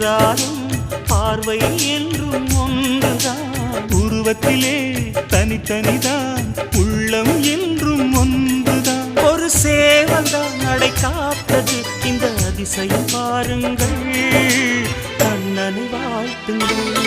என்றாலும் பார்வை என்றும் ஒன்றுதான். உருவத்திலே தனித்தனிதான் உள்ளம் என்றும் ஒன்றுதான். ஒரு சேவல்தான் நடை காத்தது இந்த அதிசயம் பாருங்கள். கண்ணனை வாழ்த்துங்கள்.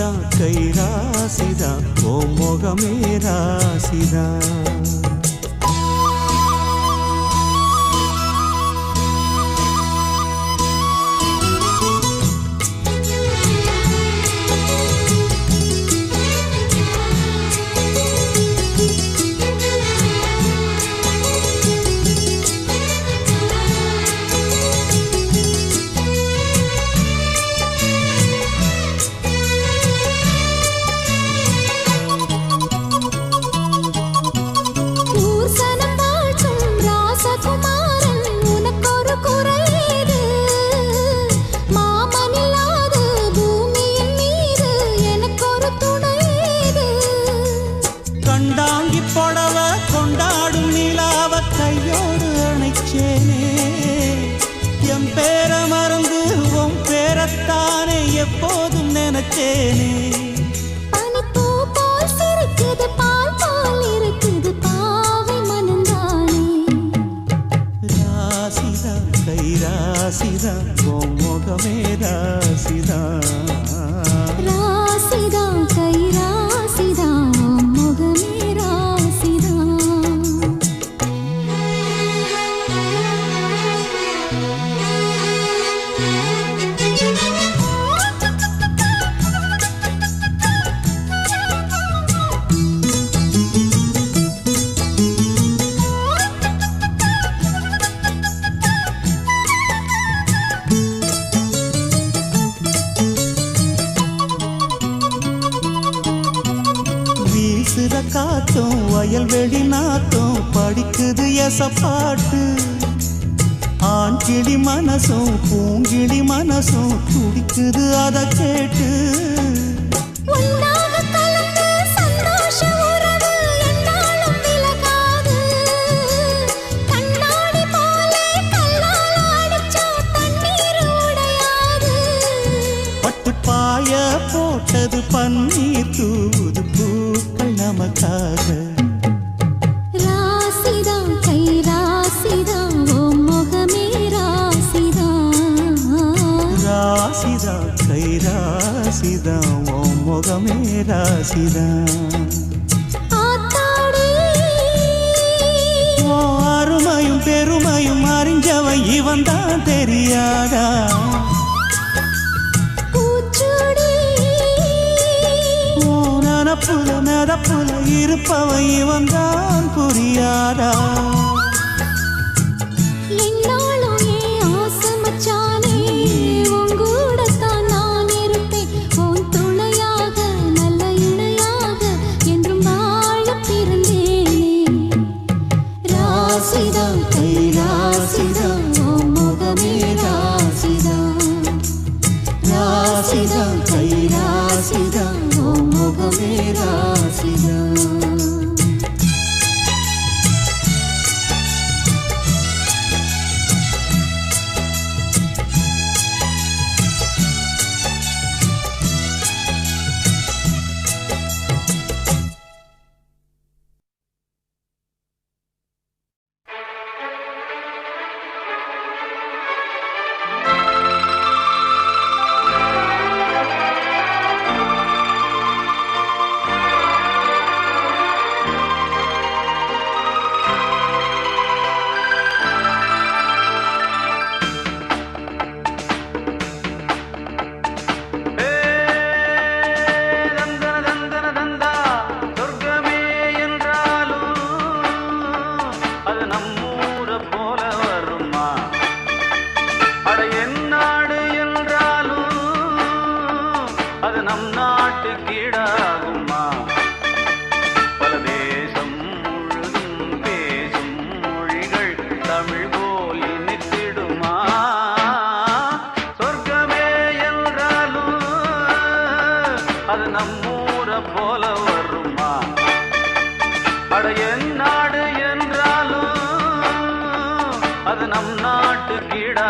రాసిదా కై రాసిదా ఓ మొగమే రాసిదా. காத்தும் வயல்வெளி நாத்தும் படிக்குது எச பாட்டு. ஆண் கிளி மனசும் பூங்கிளி மனசும் துடிக்குது அதை கேட்டு. பாய போட்டது பன்னீர் தூது நமக்காக ராசிதான் கை ராசிதான் ஓ முகமே ராசிதான். ராசிதான் கை ராசிதான் ஓ முகமே ராசிதான். அருமையும் பெருமையும் அறிஞ்சவன் இவன் தான் தெரியாதா? தப்புல நடப்புல இருப்பவன் இவன் தான் புரியாதா அது நம் நாட்டு கீழா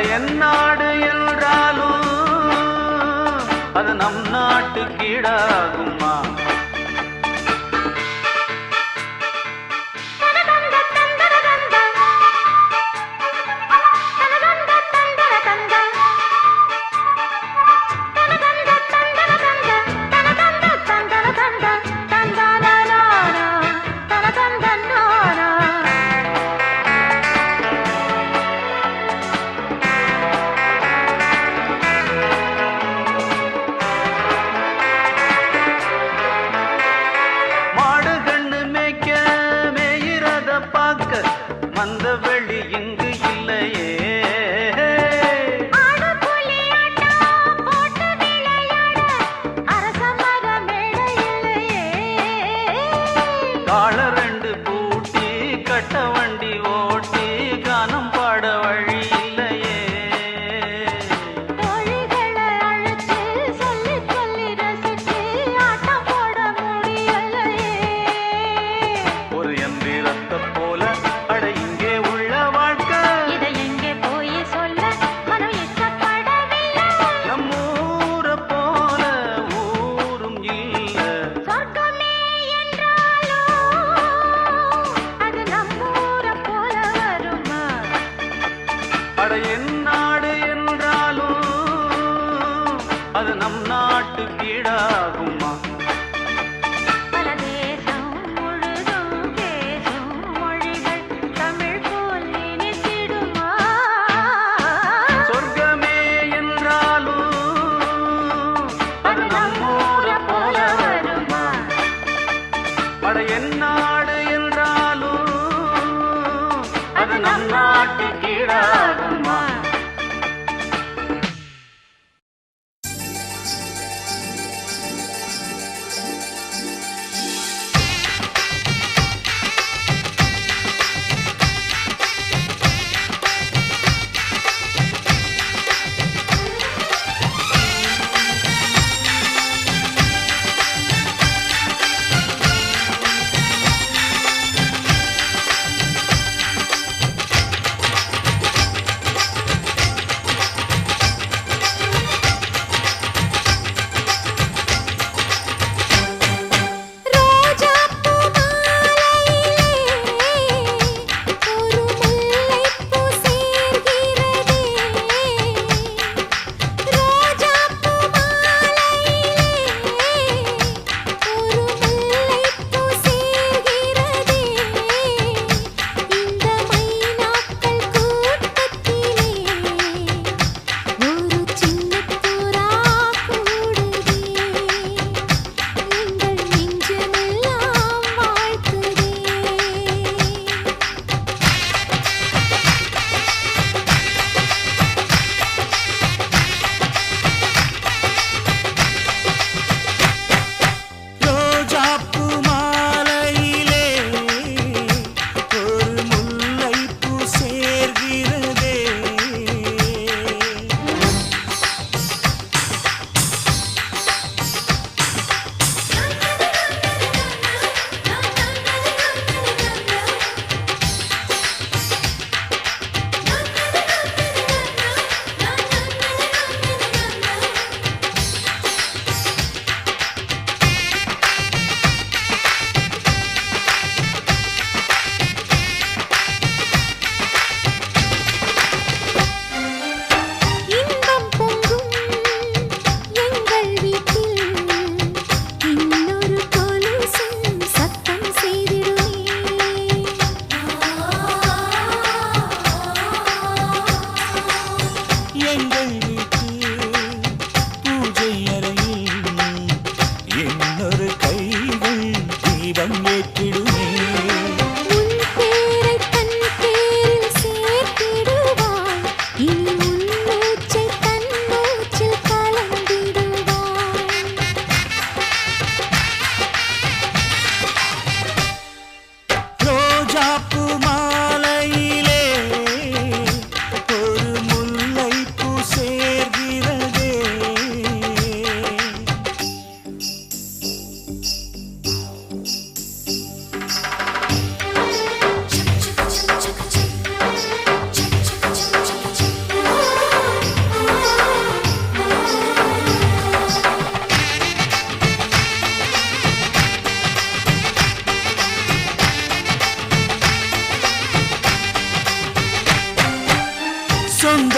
அட என் நாடு என்றாலும் அது நம் நாட்டு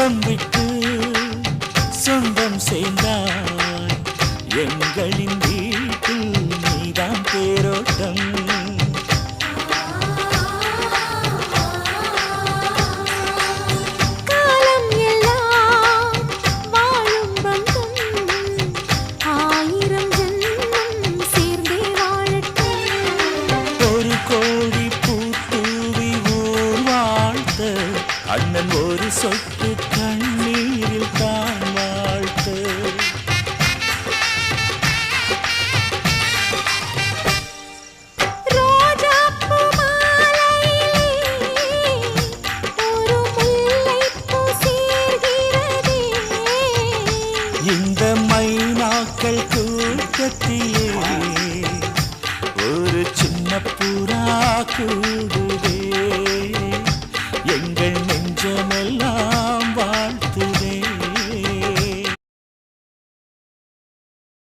சொந்தம் கண்ணீரில் தான்